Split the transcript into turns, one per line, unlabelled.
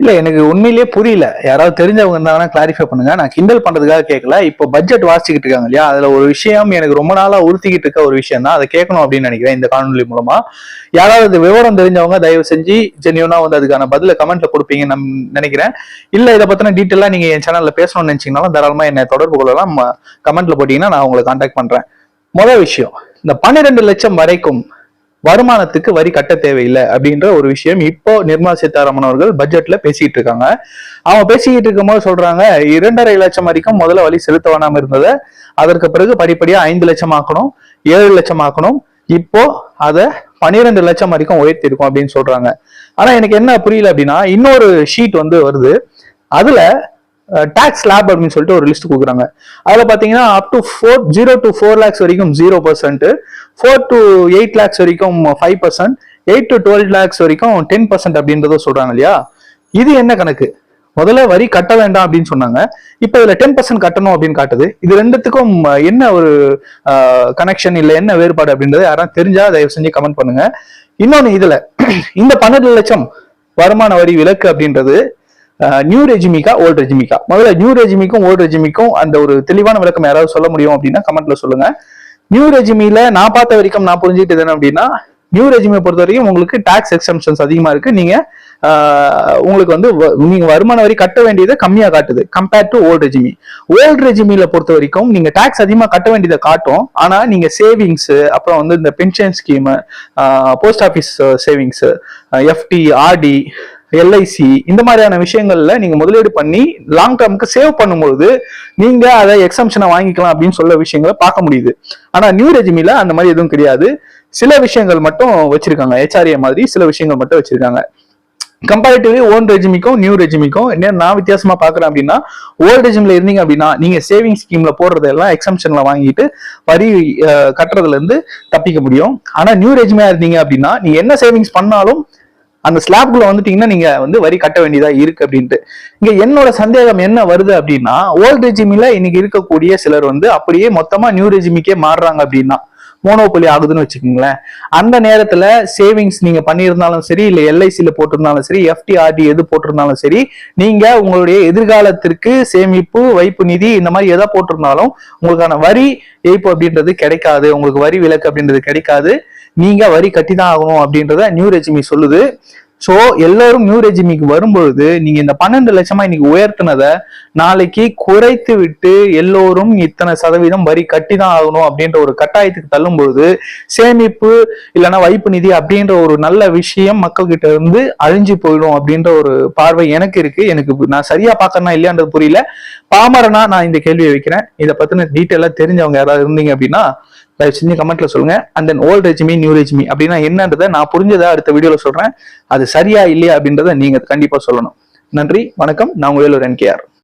இல்ல எனக்கு உண்மையிலேயே புரியல. யாராவது தெரிஞ்சவங்க இருந்தாங்கன்னா கிளாரிஃபை பண்ணுங்க. நான் கிண்டல் பண்றதுக்காக கேட்கல இப்போ பட்ஜெட் வாசிக்கிட்டு இருக்காங்க இல்லையா? அதுல ஒரு விஷயம் எனக்கு ரொம்ப நாளா உறுத்திக்கிட்டு இருக்க ஒரு விஷயம் தான். அதை கேட்கணும் அப்படின்னு நினைக்கிறேன் இந்த காணொலி மூலமா. யாராவது இது விவரம் தெரிஞ்சவங்க தயவு செஞ்சு ஜென்யூனா வந்து அதுக்கான பதில கமெண்ட்ல கொடுப்பீங்கன்னு நான் நினைக்கிறேன். இல்ல இதை பத்தின டீட்டெயிலா நீங்க என் சேனல்ல பேசணும்னு நினைச்சீங்கனாலும் தாராளமா என்னை தொடர்பு கொள்ளலாம். கமெண்ட்ல போட்டீங்கன்னா நான் உங்களை கான்டாக்ட் பண்றேன். முதல் விஷயம் இந்த பன்னிரெண்டு லட்சம் வரைக்கும் வருமானத்துக்கு வரி கட்ட தேவையில்லை அப்படின்ற ஒரு விஷயம் இப்போ நிர்மலா சீதாராமன் அவர்கள் பட்ஜெட்ல பேசிட்டு இருக்காங்க. அவங்க பேசிக்கிட்டு இருக்கும்போது சொல்றாங்க இரண்டரை லட்சம் வரைக்கும் முதல்ல வரி செலுத்த வேணாம இருந்ததை அதற்கு பிறகு படிப்படியா ஐந்து லட்சம் ஆக்கணும் ஏழு லட்சம் ஆக்கணும் இப்போ அதை பன்னிரெண்டு லட்சம் வரைக்கும் உயர்த்திருக்கும் அப்படின்னு சொல்றாங்க. ஆனா எனக்கு என்ன புரியல அப்படின்னா இன்னொரு ஷீட் வந்து வருது. அதுல டேக்ஸ் லேப் அப்படின்னு சொல்லிட்டு ஒரு லிஸ்ட் கொடுக்குறாங்க. அதில் பார்த்தீங்கன்னா up to four zero to four lakhs வரைக்கும் zero percent four to eight lakhs வரைக்கும் five percent eight to twelve lakhs வரைக்கும் டென் பர்சன்ட் அப்படின்றத சொல்கிறாங்க இல்லையா? இது என்ன கணக்கு? முதல்ல வரி கட்ட வேண்டாம் அப்படின்னு சொன்னாங்க. இப்போ இதில் டென் பர்சன்ட் கட்டணும் அப்படின்னு காட்டுது. இது ரெண்டுத்துக்கும் என்ன ஒரு கனெக்ஷன் இல்லை என்ன வேறுபாடு அப்படின்றத யாராவது தெரிஞ்சா தயவு செஞ்சு கமெண்ட் பண்ணுங்க. இன்னொன்று இதில் இந்த பன்னெண்டு லட்சம் வருமான வரி விலக்கு அப்படின்றது நியூ ரெஜிமிக்கா ஓல்ட் ரெஜிமிக்கா முதல்ல நியூ ரெஜிமிக்கும் ஓல்ட் ரெஜிமிக்கும் அந்த ஒரு தெளிவான விளக்கம் யாராவது சொல்ல முடியும் அப்படின்னா கமெண்ட்ல சொல்லுங்க. நியூ ரெஜிமில நான் பார்த்த வரைக்கும் நான் புரிஞ்சுக்கிட்டது என்ன அப்படின்னா நியூ ரெஜிமியை பொறுத்த வரைக்கும் உங்களுக்கு டாக்ஸ் எக்ஸம்ஷன்ஸ் அதிகமா இருக்கு. நீங்க உங்களுக்கு வந்து நீங்க வருமான வரி கட்ட வேண்டியதை கம்மியா காட்டுது compared to old regime. Old ரெஜிமில பொறுத்த வரைக்கும் நீங்க டாக்ஸ் அதிகமா கட்ட வேண்டியதை காட்டும். ஆனா நீங்க சேவிங்ஸ் அப்புறம் வந்து இந்த pension scheme post office savings FD RD LIC இந்த மாதிரியான விஷயங்கள்ல நீங்க முதலீடு பண்ணி லாங் டேர்முக்கு சேவ் பண்ணும்போது நீங்க அதை எக்ஸம்ஷனை வாங்கிக்கலாம் அப்படின்னு சொல்ல விஷயங்களை பார்க்க முடியுது. ஆனா நியூ ரெஜிமில அந்த மாதிரி எதுவும் கிடையாது. சில விஷயங்கள் மட்டும் வச்சிருக்காங்க. ஹெச்ஆர்ஏ மாதிரி சில விஷயங்கள் மட்டும் வச்சிருக்காங்க. கம்பேரிட்டிவ்லி ஓன் ரெஜிமிக்கும் நியூ ரெஜிமிக்கும் என்ன நான் வித்தியாசமா பாக்குறேன் அப்படின்னா ஓல்ட் ரெஜிம்ல இருந்தீங்க அப்படின்னா நீங்க சேவிங் ஸ்கீம்ல போடுறதெல்லாம் எக்ஸம்ஷன்ல வாங்கிட்டு வரி கட்டுறதுல இருந்து தப்பிக்க முடியும். ஆனா நியூ ரெஜிமியா இருந்தீங்க அப்படின்னா நீங்க என்ன சேவிங்ஸ் பண்ணாலும் அந்த ஸ்லாப்குள்ள வந்துட்டீங்கன்னா நீங்க வந்து வரி கட்ட வேண்டியதா இருக்கு அப்படின்ட்டு. இங்க என்னோட சந்தேகம் என்ன வருது அப்படின்னா ஓல்ட் ரெஜிமில இன்னைக்கு இருக்கக்கூடிய சிலர் வந்து அப்படியே மொத்தமா நியூ ரெஜிமிக்கே மாறுறாங்க அப்படின்னா மோனோபொலி ஆகுதுன்னு வச்சுக்கோங்களேன். அந்த நேரத்துல சேவிங்ஸ் நீங்க பண்ணியிருந்தாலும் சரி இல்ல எல்ஐசியில போட்டிருந்தாலும் சரி எஃப்டிஆர்டி எது போட்டிருந்தாலும் சரி நீங்க உங்களுடைய எதிர்காலத்திற்கு சேமிப்பு வைப்பு நிதி இந்த மாதிரி எதை போட்டிருந்தாலும் உங்களுக்கான வரி ஏய்ப்பு அப்படின்றது கிடைக்காது உங்களுக்கு வரி விலக்கு அப்படின்றது கிடைக்காது. நீங்க வரி கட்டி தான் ஆகணும் அப்படின்றத நியூ ரெஜிமி சொல்லுது. ஸோ எல்லாரும் நியூ ரெஜிமிக்கு வரும்பொழுது நீங்க இந்த பன்னெண்டு லட்சமா இன்னைக்கு உயர்த்தினதை நாளைக்கு குறைத்து விட்டு எல்லோரும் இத்தனை சதவீதம் வரி கட்டி தான் ஆகணும் அப்படின்ற ஒரு கட்டாயத்துக்கு தள்ளும்பொழுது சேமிப்பு இல்லைன்னா வைப்பு நிதி அப்படின்ற ஒரு நல்ல விஷயம் மக்கள் கிட்ட இருந்து அழிஞ்சு போயிடும் அப்படின்ற ஒரு பார்வை எனக்கு இருக்கு. எனக்கு நான் சரியா பார்க்கறேன்னா இல்லையான்றது புரியல. பாமரனா நான் இந்த கேள்வியை வைக்கிறேன். இதை பத்தின டீட்டெயிலா தெரிஞ்சவங்க யாராவது இருந்தீங்க அப்படின்னா தயவு செஞ்சு கமெண்ட்ல சொல்லுங்க. And then old regime new regime அப்படின்னா என்னன்றதை நான் புரிஞ்சதை அடுத்த வீடியோல சொல்றேன். அது சரியா இல்லையா அப்படின்றத நீங்க கண்டிப்பா சொல்லணும். நன்றி வணக்கம். நான் உங்கள் வேலூர் ஆர்.